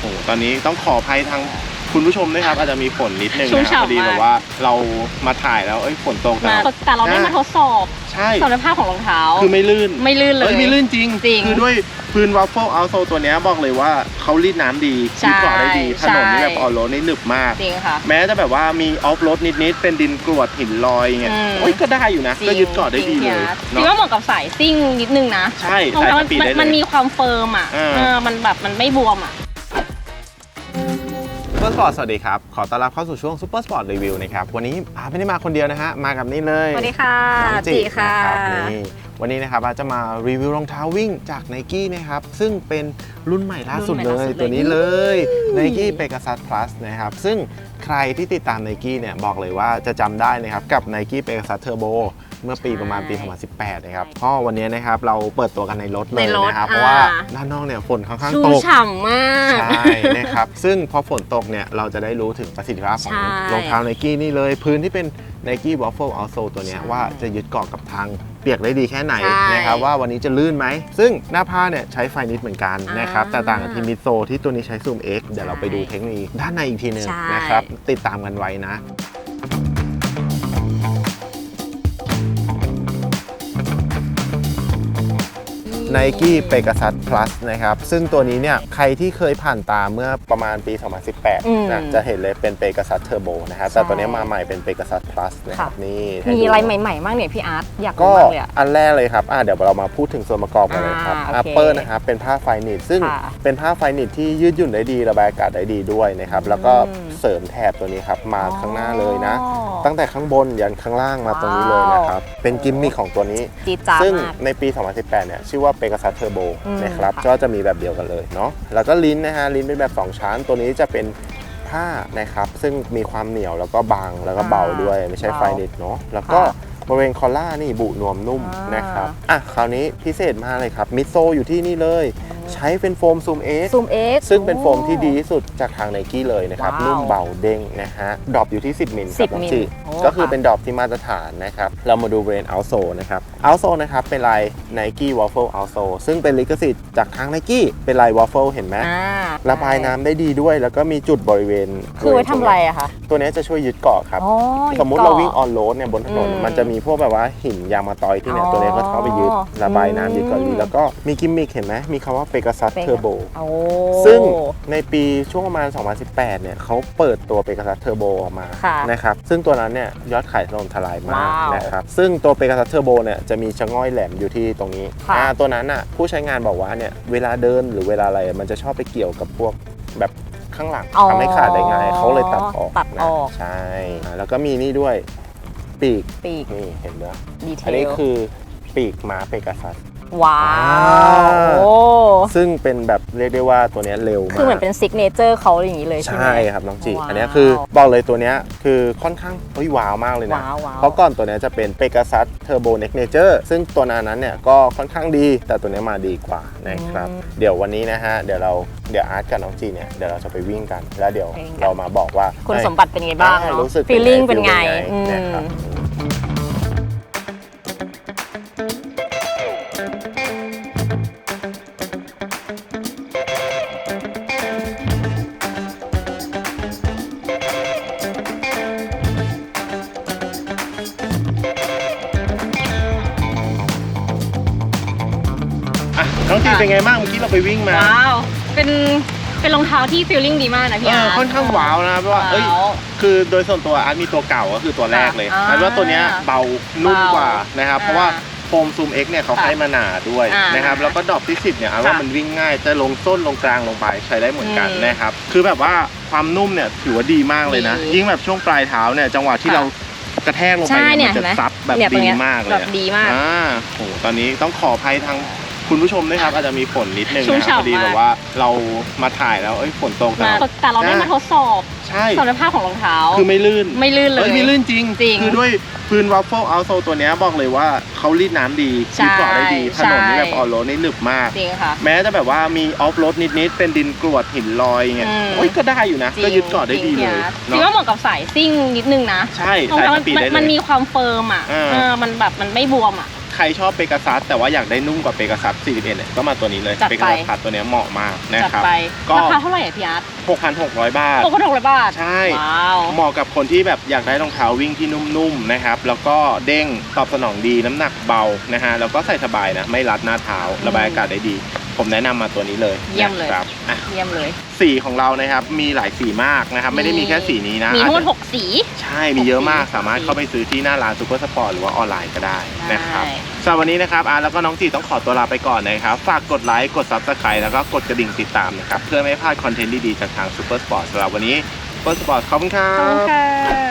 โหตอนนี้ต้องขออภัยทางคุณผู้ชมด้วยครับอาจจะมีฝนนิดนึงชุ่มนะครับพอดีฉ่ำมาก แบบว่าเรามาถ่ายแล้วเอ้ยฝนตกมาแต่เราได้มาทดสอบใช่สมรรถภาพของรองเท้า คือไม่ลื่นไม่ลื่นเลยเอ้ยไม่ลื่นจริงจริงคือด้วยพื้นวัฟเฟิลเอาโซตัวเนี้ยบอกเลยว่าเขารีดน้ำดีใช่รีดเกาะได้ดีถนนนี่ใช่แบบออโรนี่หนึบมาก จริงค่ะ แม้จะแบบว่ามีออฟโรดนิดๆเป็นดินกรวดหินลอยเงี้ยอืม โอ้ยก็ได้อยู่นะ จริงก็ยึดเกาะได้ดีจริงเลยพี่อาร์ตเนาะคิดว่าเหมาะกับสายซิ่งนิดนึงนะใช่รองสายเท้าสมันปีดได้มันเลมียความเฟิร์มอะอ่า เออมันแบบมันไม่บวมอะซูเปอร์สปอร์ตสวัสดีครับ ขอต้อนรับเข้าสู่ช่วงซูเปอร์สปอร์ตรีวิวนะครับ วันนี้อาไม่ได้มาคนเดียวนะฮะ มากับนี่เลยสวัสดีค่ะน้องจีค่ะนะครับนี่วันนี้นะครับอาจจะมารีวิวรองเท้าวิ่งจากไนกี้นะครับ ซึ่งเป็นรุ่นใหม่ล่าสุดรุ่นเลใหม่ยล่าสุดเลย ตัวนี้เลยอืมไนกี้เปกัส Plus นะครับ ซึ่งใครที่ติดตามไนกี้เนี่ยบอกเลยว่าจะจำได้นะครับกับ n i กี้เปกัส Turbo เมื่อปีประมาณปี 2018 นะครับเพราะวันนี้นะครับเราเปิดตัวกันในรถเลยในรถนะครับเพอ่าราะว่า ด้านนอกเนี่ยฝนค่อนข้างชูตก ฉ่ำมาก ใช่นะครับ ซึ่งพอฝนตกเนี่ย เราจะได้รู้ถึงประสิทธิภาพของใช่รองเท้าไนกี้นี่เลย พื้นที่เป็น Nike Waffle Outsole ตัวเนี้ยใช่ว่าจะยึดเกาะกับทางเปียกได้ดีแค่ไหนใช่นะครับ ว่าวันนี้จะลื่นไหม ซึ่งหน้าผ้าเนี่ยใช้ไฟนิดเหมือนกันนะครับ อ่าแต่ต่างกับที่มิดโซที่ตัวนี้ใช้ซูม X เดี๋ยวเราไปดูเทคโนโลยีด้านในอีกทีหนึงใช่ นะครับ ติดตามกันไว้นะ Nike Pegasus Plus นะครับ ซึ่งตัวนี้เนี่ยใครที่เคยผ่านตาเมื่อประมาณปีอืม2018 นะจะเห็นเลยเป็น Pegasus Turbo นะครับแต่ใช่ตัวนี้มาใหม่เป็น Pegasus Plus นะครับค่ะนี่มีให้ดูอะไรใหม่ๆบ้างเนี่ยพี่อาร์ตอยากรู้ก็มากเลยอะอันแรกเลยครับอะเดี๋ยวเรามาพูดถึงส่วนประกอบกันเลยครับอ่าโอเค Upper นะครับเป็นผ้าไฟนิตซึ่งค่ะเป็นผ้าไฟนิตที่ยืดหยุ่นได้ดีระบายอากาศได้ดีด้วยนะครับแล้วก็อืมเสริมแถบตัวนี้ครับมาข้างหน้าเลยนะอ๋อตั้งแต่ข้างบนยันข้างล่างมาตรงนี้เลยนะครับเป็นกิมมิคของตัวนี้จี๊ดจ๊าดซึ่งมากในปี 2018 เนี่ยชื่อว่า Pegasus Turbo อืมนะครับค่ะก็จะมีแบบเดียวกันเลยเนาะแล้วก็ลิ้นนะฮะลิ้นเป็นแบบ 2 ชั้น ตัวนี้จะเป็นผ้านะครับซึ่งมีความเหนียวแล้วก็บางแล้วก็เบาด้วยไม่ใช่เบาไฟนิตเนาะแล้วก็ค่ะบริเวณคอลล่านี่บุนวมนุ่มอ่านนะครับอะคราวนี้พิเศษมากเลยครับมิดโซอยู่ที่นี่เลย ใช้เป็นโฟมซูมเอสซูมเอ็กซึ่งเป็นโฟมที่ดีที่สุดจากทางไนกี้เลยนะครับ ว้าวนุ่มเบาเด้งนะฮะดรอปอยู่ที่ 10 มิลครับ10น้องมิลจีโอ้ก็คือค่ะ เป็นดรอปที่มาตรฐานนะครับ เรามาดูเบรนเอาโซนะครับเอาโซนะครับเป็นลาย Nike Waffle Outsole ซึ่งเป็นลิขสิทธิ์จากทาง Nike เป็นลาย Waffle เห็นไหมอ่าระบายน้ำได้ดีด้วย แล้วก็มีจุดบริเวณคือไว้ทำอะไรอะคะตัวนี้จะช่วยยึดเกาะครับ อ๋อสมมุติยึดเราเกาะวิ่งออนโรดเนี่ยบนถนนอืมมันจะมีพวกแบบว่าหินยางมาตอยที่เนี่ยอ๋อตัวนี้ก็เข้าไปยึดระบายน้ำยึดเกาะดีอืม แล้วก็มีกิมมิคเห็นไหมมีคำว่า Pegasus เป็น Turbo โอ้ซึ่งในปีช่วงประมาณ 2018 เนี่ยเขาเปิดตัว Pegasus Turbo ออกมาค่ะนะครับซึ่งตัวนั้นเนี่ยยอดขายถล่มทลายมากว้าวนะครับซึ่งตัว Pegasus Turbo เนี่ยจะมีชะง่อยแหลมอยู่ที่ตรงนี้ค่ะอ่าตัวนั้นอะผู้ใช้งานบอกว่าเนี่ยเวลาเดินหรือเวลาอะไรมันจะชอบไปเกี่ยวกับพวกแบบข้างหลังอ๋อทำให้ขาดได้ง่ายเขาเลยตัดออกตัดนะออกใช่อ่าแล้วก็มีนี่ด้วยปีกปีกนี่เห็นไหมดีเทอันนี้ลคือปีกม้าเปกัสัส ว้าอ่าว โอ้ ซึ่งเป็นแบบเรียกได้ว่าตัวเนี้ยเร็วมาก คือเหมือนเป็นซิกเนเจอร์เขาอย่างนี้เลยใช่ไหม ใช่ครับน้องจีว้าวอันเนี้ยคือบอกเลยตัวเนี้ยคือค่อนข้างเฮ้ยว้าวมากเลยนะ ว้าวว้าว เพราะก่อนตัวเนี้ยจะเป็น Pegasus Turbo Next Nature ซึ่งตัวนั้นเนี่ยก็ค่อนข้างดี แต่ตัวเนี้ยมาดีกว่านะครับ เดี๋ยววันนี้นะฮะ เดี๋ยวเราเดี๋ยวอาร์ตกับน้องจีเนี่ยเดี๋ยวเราจะไปวิ่งกัน แล้วเดี๋ยวไปวิ่งกันเรามาบอกว่าคุณเอ้ยสมบัติเป็นไงบ้างอ่เนาะรู้สึกฟีลลิ่งเป็นไง feel อืเป็นไงมนะครับ น้องจีเป็นไงบ้างเมื่อกี้เราไปวิ่งมาว้าว เป็น เป็นรองเท้าที่ฟีลลิ่งดีมากนะพี่เอออาร์ต ค่อนข้างว้าวนะเพราะว่าเอ้ยว้าวคือโดยส่วนตัวอาร์ตมีตัวเก่าก็คือตัวแรกเลยอ่าอาร์ตว่าตัวเนี้ยเบานุ่มกว่านะครับอ่าเพราะว่าโฟมซูม X เนี่ยเขาค่ะให้มาหนาด้วยอ่านนะครับแล้วก็ดรอปที่ 10เนี่ยอาร์ตว่าค่ะมันวิ่งง่ายจะลงส้นลงกลางลงไปใช้ได้เหมือนกันอืมนะครับคือแบบว่าความนุ่มเนี่ยถือว่าดีมากเลยนะ ดียิ่งแบบช่วงปลายเท้าเนี่ยจังหวะที่ค่ะเรากระแทกลงไปใช่เนี่ยเนี่ยมันจะเห็นไหมซับแบบเนี่ยตรงดีเนี้ยมากเลยแบบดีมาก อ่าโหตอนนี้ต้องขออภัยทาง คุณผู้ชมด้วยครับอาจจะมีฝนนิดนึงชุ่มนะครับพอดีฉ่ำมาก แบบว่าเรามาถ่ายแล้วเอ้ยฝนตกแต่มาเราแต่เราได้มาทดสอบใช่สมรรถภาพของรองเท้า คือไม่ลื่น ไม่ลื่นเลย เอ้ยไม่ลื่นจริง จริงคือด้วยพื้นวัฟเฟิลเอาโซตัวเนี้ยบอกเลยว่าเขารีดน้ำดีใช่รีดเกาะได้ดีถนนนี่ใช่ แบบออโรนี่หนึบมาก จริงค่ะ แม้จะแบบว่ามีออฟโรดนิดๆเป็นดินกรวดหินลอยเงี้ยอืม โอ้ยก็ได้อยู่นะ จริงก็ยึดเกาะได้ดีเลยจริงพี่อาร์ตคิดว่าเนาะเหมาะกับสายซิ่งนิดนึงนะใช่รองสายเท้าสมันปีดได้มันเลยมีความเฟิร์มอะอ่า เออมันแบบมันไม่บวมอะค รชอบเปก a ซัสแต่ว่าอยากได้นุ่มกว่าเปก a ซัส41เนี่ยก็มาตัวนี้เลยจัดเปไปก a ซัสตัวเนี้ยเหมาะมากนะจัดครับ ไป ก็ ราคาเท่าไหร่อะพี่อาร์ต6,600 บาท หกพันหกร้อยบาทใช่ ว้าว เหมาะกับคนที่แบบอยากได้รองเท้าวิ่งที่นุ่มๆนะครับ แล้วก็เด้งตอบสนองดีน้ำหนักเบานะฮะแล้วก็ใส่สบายนะไม่รัดหน้าเท้าระบายอากาศได้ดี ผมแนะนำมาตัวนี้เลยเยี่ยมเลย นะครับอะเยี่ยมเลย สีของเรานะครับมีหลายสีมากนะครับ ไม่ได้มีแค่สีนี้นะมีทั้งหมดอาจจะหกสี ใช่มีเยอะมากหกสีสามารถเข้าไปซื้อที่หน้าร้านซูเปอร์สปอร์ตหรือว่าออนไลน์ก็ได้นะครับใช่สำหรับวันนี้นะครับอาร์ตแล้วก็น้องจีต้องขอตัวลาไปก่อนนะครับ ฝากกดไลค์ กด Subscribe แล้วก็กดกระดิ่งติดตามนะครับ เพื่อไม่ให้พลาดคอนเทนต์ดี ๆ จากทางซูเปอร์สปอร์ตสำหรับวันนี้ซูเปอร์สปอร์ตขอบคุณครัขอบคุณบ ค่ะ